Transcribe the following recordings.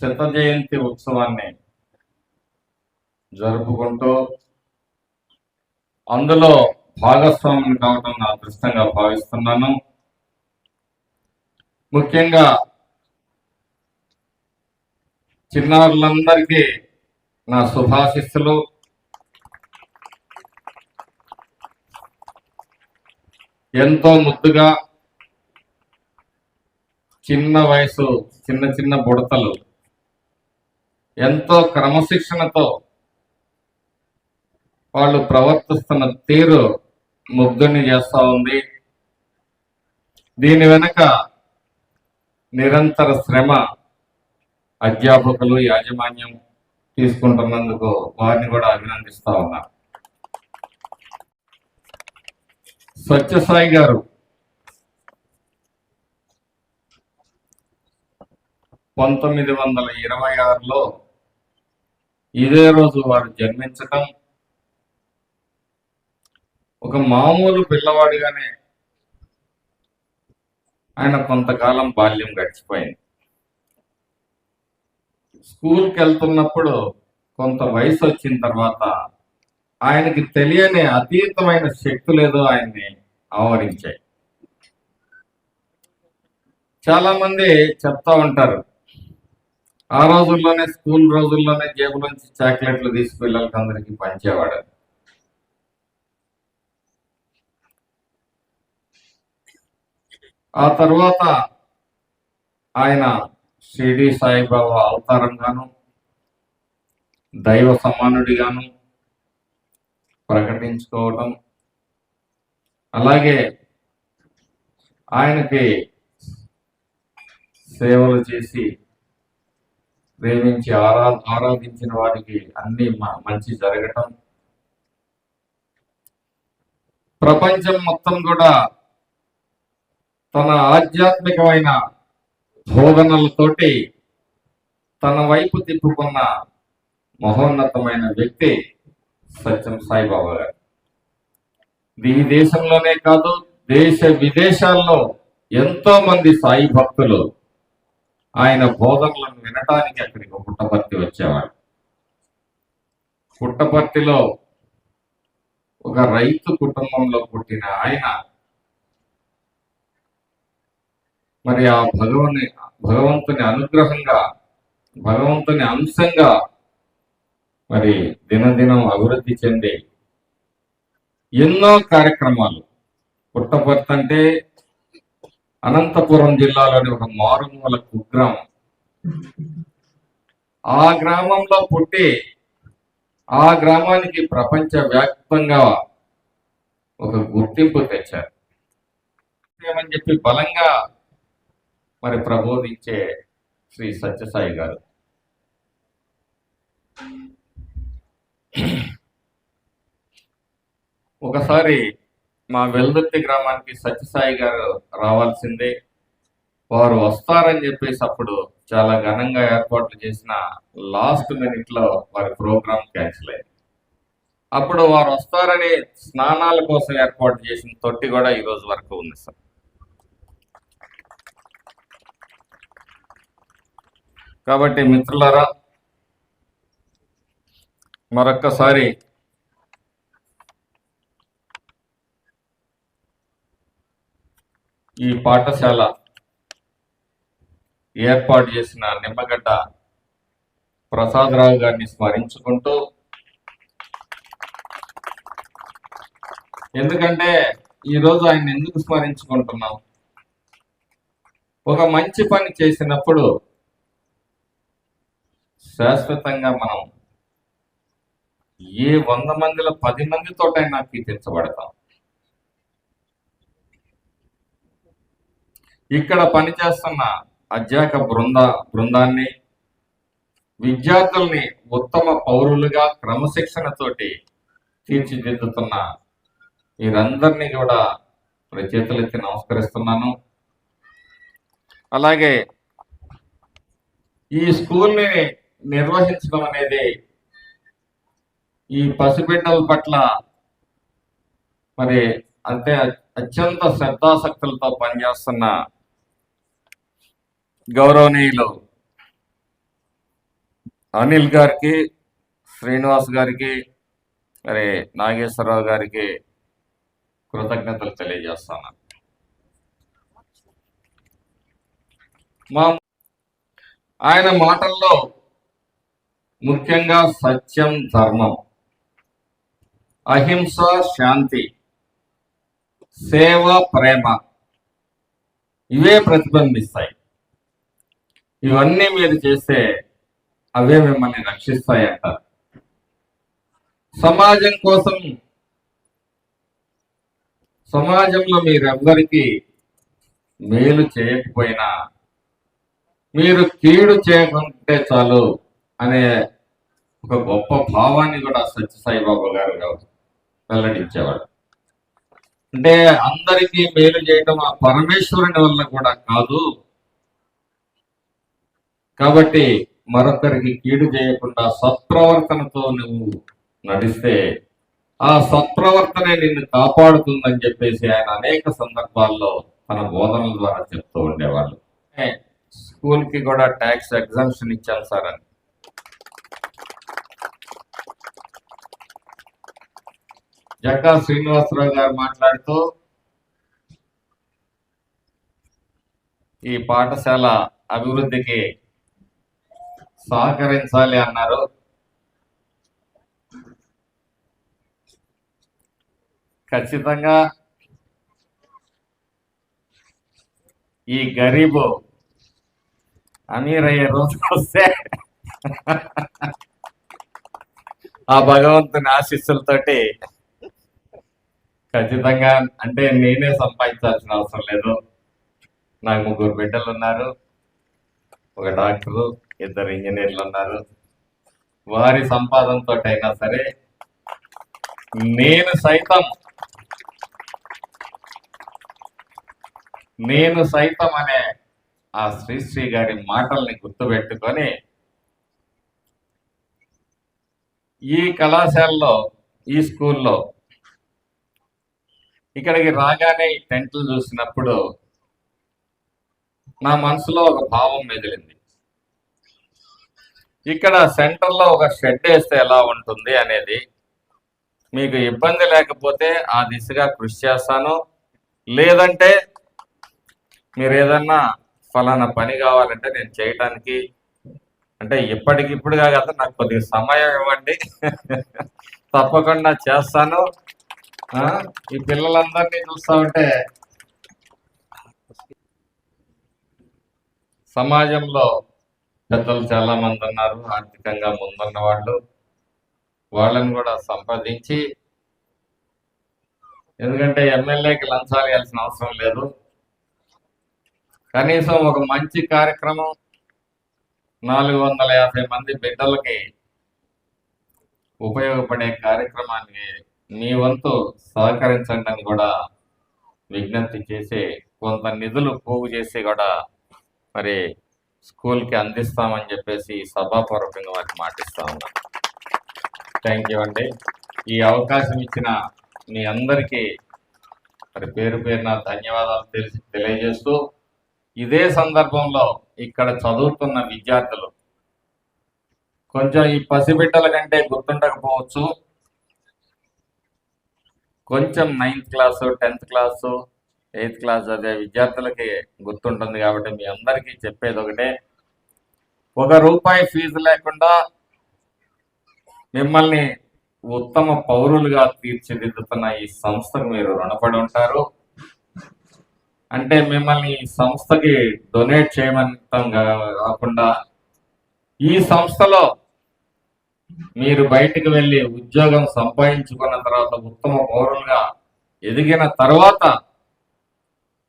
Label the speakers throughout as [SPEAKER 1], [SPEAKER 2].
[SPEAKER 1] శత జయంతి ఉత్సవాన్ని జరుపుకుంటూ అందులో భాగస్వామ్యం కావడం నా అదృష్టంగా భావిస్తున్నాను. ముఖ్యంగా చిన్నారులందరికీ నా శుభాశిస్సులు. ఎంతో ముద్దుగా చిన్న వయసు చిన్న చిన్న బుడతలు ఎంతో క్రమశిక్షణతో వాళ్ళు ప్రవర్తిస్తున్న తీరు ముగ్ధుని చేస్తూ ఉంది. దీని వెనక నిరంతర శ్రమ అధ్యాపకులు యాజమాన్యం తీసుకుంటున్నందుకు వారిని కూడా అభినందిస్తా ఉన్నా. సత్యసాయి గారు పంతొమ్మిది వందల ఇరవై ఆరులో ఇదే రోజు వారు జన్మించటం. ఒక మామూలు పిల్లవాడిగానే ఆయన కొంతకాలం బాల్యం గడిచిపోయింది. స్కూల్కి వెళ్తున్నప్పుడు కొంత వయసు వచ్చిన తర్వాత ఆయనకి తెలియని అతీతమైన శక్తి లేదో ఆయన్ని ఆవరించాయి. చాలా మంది చెప్తా ఉంటారు ఆ రోజుల్లోనే స్కూల్ రోజుల్లోనే జేబులోంచి చాక్లెట్లు తీసి పిల్లలకి అందరికీ పంచేవాడు. ఆ తర్వాత ఆయన షిరిడి సాయిబాబా అవతారంగాను దైవ సమానుడిగాను ప్రకటించుకోవడం అలాగే ఆయనకి సేవలు చేసి ప్రేమించి ఆరా ఆరాధించిన వారికి అన్ని మ- మంచి జరగటం. ప్రపంచం మొత్తం కూడా తన ఆధ్యాత్మికమైన బోధనలతోటి తన వైపు తిప్పుకున్న మహోన్నతమైన వ్యక్తి సత్యం సాయిబాబా గారు. ఈ దేశంలోనే కాదు దేశ విదేశాల్లో ఎంతో మంది సాయి భక్తులు ఆయన బోధనలను వినటానికి అక్కడికి పుట్టపర్తి వచ్చేవాడు. పుట్టపర్తిలో ఒక రైతు కుటుంబంలో పుట్టిన ఆయన మరి ఆ భగవని భగవంతుని అనుగ్రహంగా భగవంతుని అంశంగా మరి దినదినం అభివృద్ధి చెంది ఎన్నో కార్యక్రమాలు. పుట్టపర్తి అంటే అనంతపురం జిల్లాలోని ఒక మారుమూల కుగ్రామం. ఆ గ్రామంలో పుట్టి ఆ గ్రామానికి ప్రపంచ వ్యాప్తంగా ఒక గుర్తింపు తెచ్చారు. ఏమని చెప్పి బలంగా మరి ప్రబోధించే శ్రీ సత్యసాయి గారు. ఒకసారి మా వెల్దుర్తి గ్రామానికి సత్యసాయి గారు రావాల్సిందే. వారు వస్తారని చెప్పేసి అప్పుడు చాలా ఘనంగా ఏర్పాట్లు చేసిన లాస్ట్ మినిట్లో వారి ప్రోగ్రాం క్యాన్సిల్ అయింది. అప్పుడు వారు వస్తారని స్నానాల కోసం ఏర్పాటు చేసిన తొట్టి కూడా ఈ రోజు వరకు ఉంది సార్. కాబట్టి మిత్రులారా మరొక్కసారి ఈ పాఠశాల ఏర్పాటు చేసిన నిమ్మగడ్డ ప్రసాదరావు గారిని స్మరించుకుంటూ ఎందుకంటే ఈరోజు ఆయన ఎందుకు స్మరించుకుంటున్నాం? ఒక మంచి పని చేసినప్పుడు శాశ్వతంగా మనం ఏ వంద మందిలో పది మందితోటైనా కీర్తించబడతాం ఇక్కడ పనిచేస్తున్న అధ్యాక బృంద బృందాన్ని విద్యార్థుల్ని ఉత్తమ పౌరులుగా క్రమశిక్షణతోటి తీర్చిదిద్దుతున్న వీరందరినీ కూడా ప్రచేతులెత్తి నమస్కరిస్తున్నాను. అలాగే ఈ స్కూల్ని నిర్వహించడం అనేది ఈ పసిబిడ్డల పట్ల మరి అంటే అత్యంత శ్రద్ధాసక్తులతో పనిచేస్తున్న గౌరవనీయులు అనిల్ గారికి శ్రీనివాస్ గారికి మరి నాగేశ్వరరావు గారికి కృతజ్ఞతలు తెలియజేస్తాను. మా ఆయన మాటల్లో ముఖ్యంగా సత్యం ధర్మం అహింస శాంతి సేవ ప్రేమ ఇవే ప్రతిబింబిస్తాయి. ఇవన్నీ మీరు చేస్తే అవే మిమ్మల్ని రక్షిస్తాయంట. సమాజం కోసం సమాజంలో మీరెవ్వరికి మేలు చేయకపోయినా మీరు కీడు చేయకుంటే చాలు అనే ఒక గొప్ప భావాన్ని కూడా సత్యసాయిబాబా గారు వెల్లడించేవాడు అంటే అందరికీ మేలు చేయడం ఆ పరమేశ్వరుని వల్ల కూడా కాదు కాబట్టి మరొకరికి కీడు చేయకుండా సత్ప్రవర్తనతో నువ్వు నడిస్తే ఆ సత్ప్రవర్తనే నిన్ను కాపాడుతుందని చెప్పేసి ఆయన అనేక సందర్భాల్లో తన బోధనల ద్వారా చెప్తూ ఉండేవాళ్ళు. స్కూల్కి కూడా ట్యాక్స్ ఎగ్జామ్షన్ ఇచ్చాను సార్ అని. జక్కా శ్రీనివాసరావు గారు మాట్లాడుతూ ఈ పాఠశాల అభివృద్ధికి సహకరించాలి అన్నారు. ఖచ్చితంగా ఈ గరీబు అమీర్ అయ్యే రోజు వస్తే ఆ భగవంతుని ఆశీస్సులతోటి ఖచ్చితంగా అంటే నేనే సంపాదించాల్సిన అవసరం లేదు. నాకు ముగ్గురు బిడ్డలు ఉన్నారు. ఒక డాక్టరు ఇద్దరు ఇంజనీర్లు ఉన్నారు. వారి సంపాదనతో అయినా సరే నేను సైతం నేను సైతం అనే ఆ శ్రీశ్రీ గారి మాటల్ని గుర్తుపెట్టుకొని ఈ కళాశాలలో ఈ స్కూల్లో ఇక్కడికి రాగానే ఈ టెంట్లు చూసినప్పుడు నా మనసులో ఒక భావం మెదిలింది. ఇక్కడ సెంటర్లో ఒక షెడ్ వేస్తే ఎలా ఉంటుంది అనేది మీకు ఇబ్బంది లేకపోతే ఆ దిశగా కృషి చేస్తాను. లేదంటే మీరు ఏదన్నా ఫలానా పని కావాలంటే నేను చేయటానికి అంటే ఇప్పటికిప్పుడుగా కదా నాకు కొద్దిగా సమయం ఇవ్వండి. తప్పకుండా చేస్తాను. ఈ పిల్లలందరినీ చూస్తా ఉంటే సమాజంలో పెద్దలు చాలా మంది ఉన్నారు ఆర్థికంగా ముందున్న వాళ్ళు. వాళ్ళని కూడా సంప్రదించి ఎందుకంటే ఎమ్మెల్యేకి లంచాలు ఇవ్వాల్సిన అవసరం లేదు. కనీసం ఒక మంచి కార్యక్రమం నాలుగు వందల యాభై మంది బిడ్డలకి ఉపయోగపడే కార్యక్రమానికి మీ వంతు సహకరించండి అని కూడా విజ్ఞప్తి చేసి కొంత నిధులు పోగు చేసి కూడా మరి స్కూల్కి అందిస్తామని చెప్పేసి సభాపూర్వకంగా వారికి మాటిస్తా ఉన్నాను థ్యాంక్ యూ అండి. ఈ అవకాశం ఇచ్చిన మీ అందరికీ మరి పేరు పేరున ధన్యవాదాలు తెలిసి తెలియజేస్తూ ఇదే సందర్భంలో ఇక్కడ చదువుతున్న విద్యార్థులు కొంచెం ఈ పసిబిడ్డల కంటే గుర్తుండకపోవచ్చు. కొంచెం ninth class tenth class eighth class చదివే విద్యార్థులకి గుర్తుంటుంది కాబట్టి మీ అందరికీ చెప్పేది ఒకటే. ఒక రూపాయి ఫీజు లేకుండా మిమ్మల్ని ఉత్తమ పౌరులుగా తీర్చిదిద్దుతున్న ఈ సంస్థకు మీరు రుణపడి ఉంటారు. అంటే మిమ్మల్ని ఈ సంస్థకి డొనేట్ చేయమంతం కాకుండా ఈ సంస్థలో మీరు బయటికి వెళ్ళి ఉద్యోగం సంపాదించుకున్న తర్వాత ఉత్తమ పౌరులుగా ఎదిగిన తర్వాత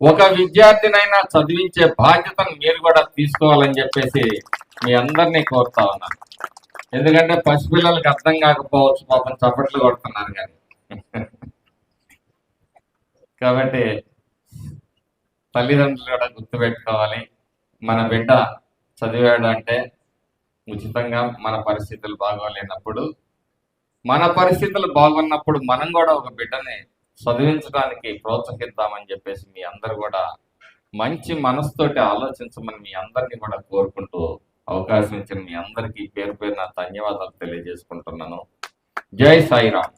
[SPEAKER 1] ఒక విద్యార్థినైనా చదివించే బాధ్యతను మీరు కూడా తీసుకోవాలని చెప్పేసి మీ అందరినీ కోరుతా ఉన్నాను. ఎందుకంటే పసిపిల్లలకు అర్థం కాకపోవచ్చు పాపం చప్పట్లు కొడుతున్నారు కానీ. కాబట్టి తల్లిదండ్రులు కూడా గుర్తుపెట్టుకోవాలి మన బిడ్డ చదివాడు అంటే ఉచితంగా మన పరిస్థితులు బాగోలేనప్పుడు మన పరిస్థితులు బాగున్నప్పుడు మనం కూడా ఒక బిడ్డని చదివించడానికి ప్రోత్సహిద్దామని చెప్పేసి మీ అందరు కూడా మంచి మనసుతోటి ఆలోచించమని మీ అందరినీ కూడా కోరుకుంటూ అవకాశం ఇచ్చిన మీ అందరికీ పేరు పేరున ధన్యవాదాలు తెలియజేసుకుంటున్నాను. జై సాయిరామ్.